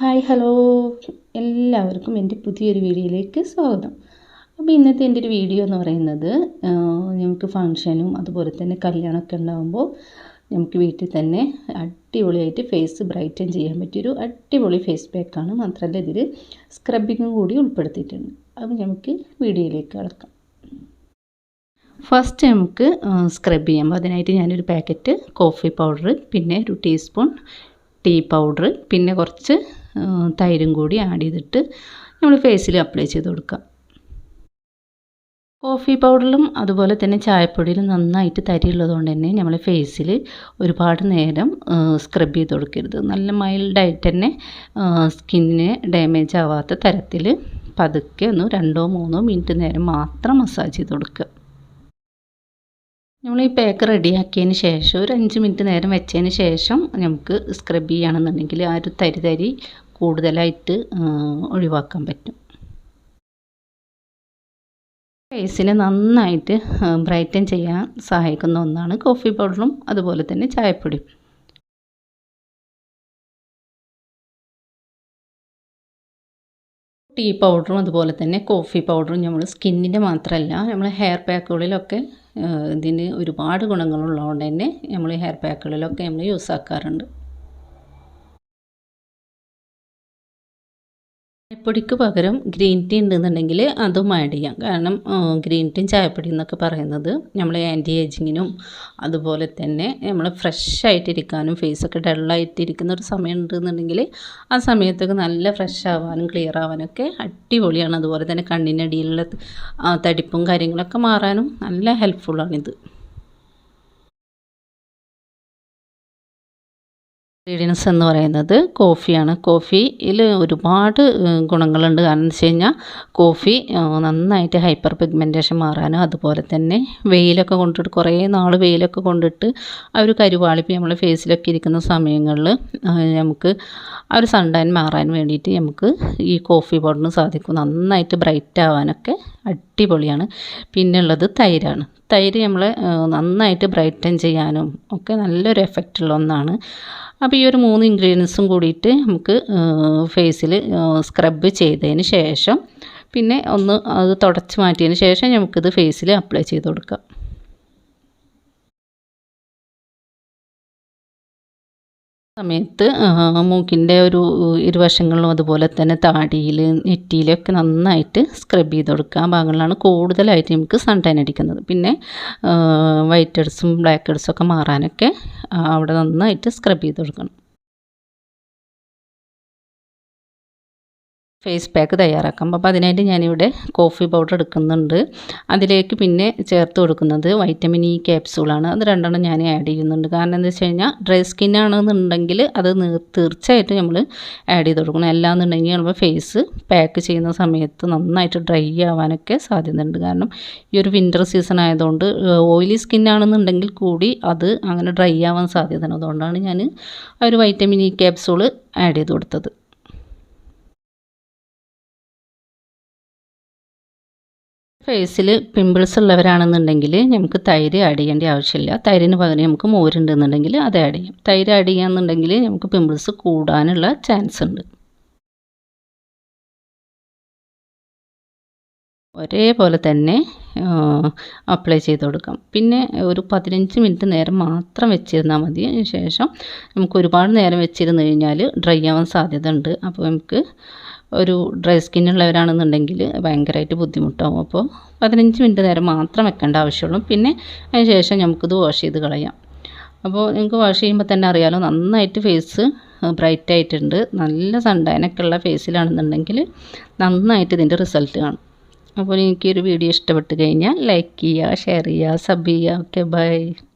Hi hello. എല്ലാവർക്കും എന്റെ പുതിയൊരു വീഡിയോയിലേക്ക് സ്വാഗതം. അപ്പോൾ ഇന്നത്തെ എന്റെ ഒരു വീഡിയോ എന്ന് പറയുന്നത് ഞങ്ങൾക്ക് ഫങ്ഷനും അതുപോലെ തന്നെ കല്യാണമൊക്കെ ഉണ്ടാകുമ്പോൾ നമുക്ക് വീട്ടിൽ തന്നെ അടിപൊളിയായിട്ട് ഫേസ് ബ്രൈറ്റൻ ചെയ്യാൻ പറ്റിയൊരു അടിപൊളി ഫേസ് പാക്കാണ്. മാത്രമല്ല ഇതിൽ സ്ക്രബിങ്ങും കൂടി ഉൾപ്പെടുത്തിയിട്ടുണ്ട്. അപ്പോൾ നമുക്ക് വീഡിയോയിലേക്ക് കിടക്കാം. ഫസ്റ്റ് നമുക്ക് സ്ക്രബ് ചെയ്യാം. അതിനായിട്ട് ഞാനൊരു പാക്കറ്റ് കോഫി പൗഡർ പിന്നെ ഒരു ടീസ്പൂൺ ടീ പൗഡർ പിന്നെ കുറച്ച് തൈരും കൂടി ആഡ് ചെയ്തിട്ട് നമ്മൾ ഫേസിൽ അപ്ലൈ ചെയ്ത് കൊടുക്കുക കോഫി പൗഡറിലും അതുപോലെ തന്നെ ചായപ്പൊടിയിലും നന്നായിട്ട് തരിയുള്ളതുകൊണ്ട് തന്നെ നമ്മൾ ഫേസിൽ ഒരുപാട് നേരം സ്ക്രബ് ചെയ്ത് കൊടുക്കരുത്. നല്ല മൈൽഡായിട്ട് തന്നെ സ്കിന്നിന് ഡാമേജ് ആവാത്ത തരത്തിൽ പതുക്കെ ഒന്ന് രണ്ടോ മൂന്നോ മിനിറ്റ് നേരം മാത്രം മസാജ് ചെയ്ത് കൊടുക്കുക നമ്മൾ ഈ പാക്ക് റെഡിയാക്കിയതിന് ശേഷം ഒരു അഞ്ച് മിനിറ്റ് നേരം വെച്ചതിന് ശേഷം നമുക്ക് സ്ക്രബ് ചെയ്യുകയാണെന്നുണ്ടെങ്കിൽ ആ ഒരു തരി തരി കൂടുതലായിട്ട് ഒഴിവാക്കാൻ പറ്റും. ഫേസിനെ നന്നായിട്ട് ബ്രൈറ്റൻ ചെയ്യാൻ സഹായിക്കുന്ന ഒന്നാണ് കോഫി പൗഡറും അതുപോലെ തന്നെ ചായപ്പൊടിയും. ടീ പൗഡറും അതുപോലെ തന്നെ കോഫി പൗഡറും നമ്മൾ സ്കിന്നിന്റെ മാത്രമല്ല നമ്മൾ ഹെയർ പാക്കുകളിലൊക്കെ ഇതിന് ഒരുപാട് ഗുണങ്ങളുള്ളതുകൊണ്ട് തന്നെ നമ്മൾ ഹെയർ പാക്കുകളിലൊക്കെ നമ്മൾ യൂസ് ആക്കാറുണ്ട്. ചായപ്പൊടിക്ക് പകരം ഗ്രീൻ ടീ ഉണ്ടെന്നുണ്ടെങ്കിൽ അതും ആഡ് ചെയ്യാം. കാരണം ഗ്രീൻ ടീ ചായപ്പൊടി എന്നൊക്കെ പറയുന്നത് നമ്മൾ ആന്റി ഏജിങ്ങിനും അതുപോലെ തന്നെ നമ്മൾ ഫ്രഷ് ആയിട്ടിരിക്കാനും ഫേസൊക്കെ ഡള്ളായിട്ടിരിക്കുന്ന ഒരു സമയം ഉണ്ടെന്നുണ്ടെങ്കിൽ ആ സമയത്തൊക്കെ നല്ല ഫ്രഷ് ആവാനും ക്ലിയർ ആവാനൊക്കെ അടിപൊളിയാണ്. അതുപോലെ തന്നെ കണ്ണിനടിയിലുള്ള തടിപ്പും കാര്യങ്ങളൊക്കെ മാറാനും നല്ല ഹെൽപ്ഫുള്ളാണിത് ഇൻഗ്രീഡിയൻസ് എന്ന് പറയുന്നത് കോഫിയാണ്. കോഫിയിൽ ഒരുപാട് ഗുണങ്ങളുണ്ട്. കാരണം എന്ന് വെച്ച് കഴിഞ്ഞാൽ കോഫി നന്നായിട്ട് ഹൈപ്പർ പിഗ്മെന്റേഷൻ മാറാനും അതുപോലെ തന്നെ വെയിലൊക്കെ കൊണ്ടിട്ട് കുറേ നാൾ വെയിലൊക്കെ കൊണ്ടിട്ട് ആ ഒരു കരുവാളിപ്പ് നമ്മൾ ഫേസിലൊക്കെ ഇരിക്കുന്ന സമയങ്ങളിൽ നമുക്ക് ആ ഒരു സൺടാൻ മാറാൻ വേണ്ടിയിട്ട് നമുക്ക് ഈ കോഫി പൗഡറിന് സാധിക്കും. നന്നായിട്ട് ബ്രൈറ്റ് ആവാനൊക്കെ അടിപൊളിയാണ്. പിന്നെ ഉള്ളത് തൈരാണ്. തൈര് നമ്മൾ നന്നായിട്ട് ബ്രൈറ്റൻ ചെയ്യാനും ഒക്കെ നല്ലൊരു എഫക്റ്റുള്ള ഒന്നാണ്. അപ്പോൾ ഈ ഒരു മൂന്ന് ഇൻഗ്രീഡിയൻസും കൂടിയിട്ട് നമുക്ക് ഫേസിൽ സ്ക്രബ് ചെയ്തതിന് ശേഷം പിന്നെ ഒന്ന് അത് തുടച്ച് മാറ്റിയതിന് ശേഷം നമുക്കിത് ഫേസിൽ അപ്ലൈ ചെയ്ത് കൊടുക്കാം. സമയത്ത് മൂക്കിന്റെ ഒരു ഇരുവശങ്ങളിലും അതുപോലെ തന്നെ താടിയിൽ നെറ്റിയിലൊക്കെ നന്നായിട്ട് സ്ക്രബ് ചെയ്ത് കൊടുക്കുക. ആ ഭാഗങ്ങളിലാണ് കൂടുതലായിട്ട് നമുക്ക് സൺ ടാൻ അടിക്കുന്നത്. പിന്നെ വൈറ്റ് ഹെഡ്സും ബ്ലാക്ക് ഹെഡ്സും ഒക്കെ മാറാനൊക്കെ അവിടെ നന്നായിട്ട് സ്ക്രബ് ചെയ്ത് കൊടുക്കണം. ഫേസ് പാക്ക് തയ്യാറാക്കാം. അപ്പോൾ അതിനായിട്ട് ഞാനിവിടെ കോഫി പൗഡർ എടുക്കുന്നുണ്ട്. അതിലേക്ക് പിന്നെ ചേർത്ത് കൊടുക്കുന്നത് വൈറ്റമിൻ ഇ ക്യാപ്സൂളാണ് അത് രണ്ടെണ്ണം ഞാൻ ആഡ് ചെയ്യുന്നുണ്ട്. കാരണം എന്താ വെച്ച് കഴിഞ്ഞാൽ ഡ്രൈ സ്കിന്നാണെന്നുണ്ടെങ്കിൽ അത് തീർച്ചയായിട്ടും നമ്മൾ ആഡ് ചെയ്ത് കൊടുക്കണം. അല്ലാന്നുണ്ടെങ്കിൽ നമ്മൾ ഫേസ് പാക്ക് ചെയ്യുന്ന സമയത്ത് നന്നായിട്ട് ഡ്രൈ ആവാനൊക്കെ സാധ്യതയുണ്ട്. കാരണം ഈ ഒരു വിന്റർ സീസൺ ആയതുകൊണ്ട് ഓയിലി സ്കിന്നാണെന്നുണ്ടെങ്കിൽ കൂടി അത് അങ്ങനെ ഡ്രൈ ആവാൻ സാധ്യതയാണ്. അതുകൊണ്ടാണ് ഞാൻ ആ ഒരു വൈറ്റമിൻ ഇ ക്യാപ്സൂൾ ആഡ് ചെയ്ത് കൊടുത്തത്. ഫേസിൽ പിമ്പിൾസ് ഉള്ളവരാണെന്നുണ്ടെങ്കിൽ നമുക്ക് തൈര് ആഡ് ചെയ്യേണ്ട ആവശ്യമില്ല. തൈരിന് പകരം നമുക്ക് മോരുണ്ടെന്നുണ്ടെങ്കിൽ അത് ആഡ് ചെയ്യാം. തൈര് ആഡ് ചെയ്യാന്നുണ്ടെങ്കിൽ നമുക്ക് പിമ്പിൾസ് കൂടാനുള്ള ചാൻസ് ഉണ്ട്. ഒരേപോലെ തന്നെ അപ്ലൈ ചെയ്ത് കൊടുക്കാം. പിന്നെ ഒരു പതിനഞ്ച് മിനിറ്റ് നേരം മാത്രം വെച്ചിരുന്നാൽ മതി. ശേഷം നമുക്ക് ഒരുപാട് നേരം വെച്ചിരുന്ന് കഴിഞ്ഞാൽ ഡ്രൈ ആവാൻ സാധ്യത ഉണ്ട്. അപ്പോൾ നമുക്ക് ഒരു ഡ്രൈ സ്കിന്നുള്ളവരാണെന്നുണ്ടെങ്കിൽ ഭയങ്കരമായിട്ട് ബുദ്ധിമുട്ടാവും. അപ്പോൾ പതിനഞ്ച് മിനിറ്റ് നേരം മാത്രം വെക്കേണ്ട ആവശ്യമുള്ളൂ. പിന്നെ അതിന് ശേഷം നമുക്കിത് വാഷ് ചെയ്ത് കളയാം. അപ്പോൾ നിങ്ങൾക്ക് വാഷ് ചെയ്യുമ്പോൾ തന്നെ അറിയാലോ നന്നായിട്ട് ഫേസ് ബ്രൈറ്റ് ആയിട്ടുണ്ട്. നല്ല സണ്ടാനൊക്കെ ഉള്ള ഫേസിലാണെന്നുണ്ടെങ്കിൽ നന്നായിട്ട് ഇതിന്റെ റിസൾട്ട് കാണും. അപ്പോൾ എനിക്ക് എനിക്കൊരു വീഡിയോ ഇഷ്ടപ്പെട്ട് കഴിഞ്ഞാൽ ലൈക്ക് ചെയ്യുക ഷെയർ ചെയ്യുക സബ് ചെയ്യുക. Okay bye.